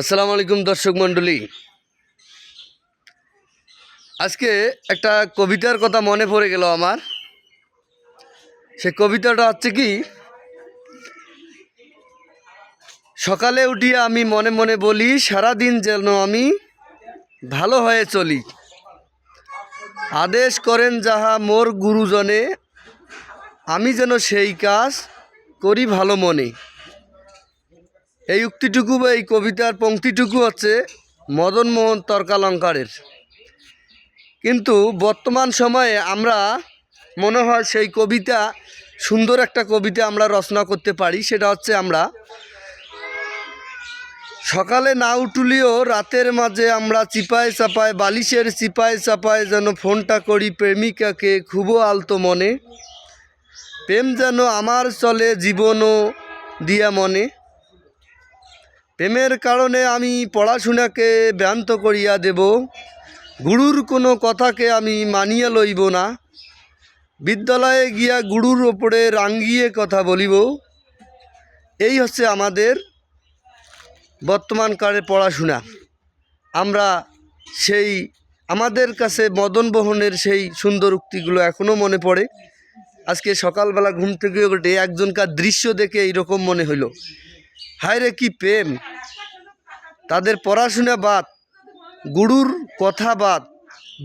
আসসালামু আলাইকুম দর্শক মণ্ডলী। আজকে একটা কবিতার কথা মনে পড়ে গেল আমার। সে কবিতাটা হচ্ছে কি, সকালে উঠিয়া আমি মনে মনে বলি, সারাদিন যেন আমি ভালো হয়ে চলি। আদেশ করেন যাহা মোর গুরুজনে, আমি যেন সেই কাজ করি ভালো মনে। এই উক্তিটুকু বা এই কবিতার পংক্তিটুকু হচ্ছে মদন মোহন তর্কালঙ্কারের। কিন্তু বর্তমান সময়ে আমরা মনে হয় সেই কবিতা, সুন্দর একটা কবিতা আমরা রচনা করতে পারি, সেটা হচ্ছে আমরা সকালে না উঠলেও রাতের মাঝে আমরা চিপায় চাপায়, বালিশের চিপায় চাপায় যেন ফোনটা করি প্রেমিকাকে খুব আলতো মনে। প্রেম যেন আমার চলে জীবনও দিয়া মনে। প্রেমের কারণে আমি পড়াশোনাকে ব্যান্ত করিয়া দেব। গুরুর কোনো কথাকে আমি মানিয়া লইব না। বিদ্যালয়ে গিয়া গুরুর ওপরে রাঙ্গিয়ে কথা বলিব। এই হচ্ছে আমাদের বর্তমানকালে পড়াশোনা। আমরা সেই, আমাদের কাছে মদন বহনের সেই সুন্দর উক্তিগুলো এখনও মনে পড়ে। আজকে সকালবেলা ঘুম থেকে উঠে একজনকার দৃশ্য দেখে এইরকম মনে হইল। হায় রে কি প্রেম! তাদের পড়াশোনা বাদ, গুরুর কথা বাদ,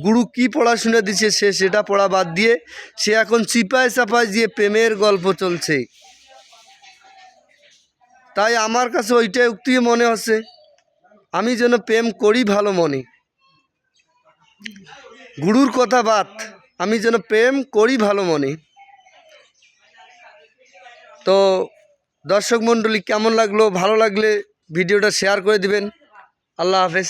গুরু কি পড়াশোনা দিছে সে সেটা পড়া বাদ দিয়ে সে এখন চিপায় চাপায় দিয়ে প্রেমের গল্প চলছে। তাই আমার কাছে ওইটাই উক্তি মনে হচ্ছে, আমি যেন প্রেম করি ভালো মনে। গুরুর কথা বাদ, আমি যেন প্রেম করি ভালো মনে। তো দর্শক মণ্ডলী, কেমন লাগল? ভালো লাগলে ভিডিওটা শেয়ার করে দিবেন। আল্লাহ হাফেজ।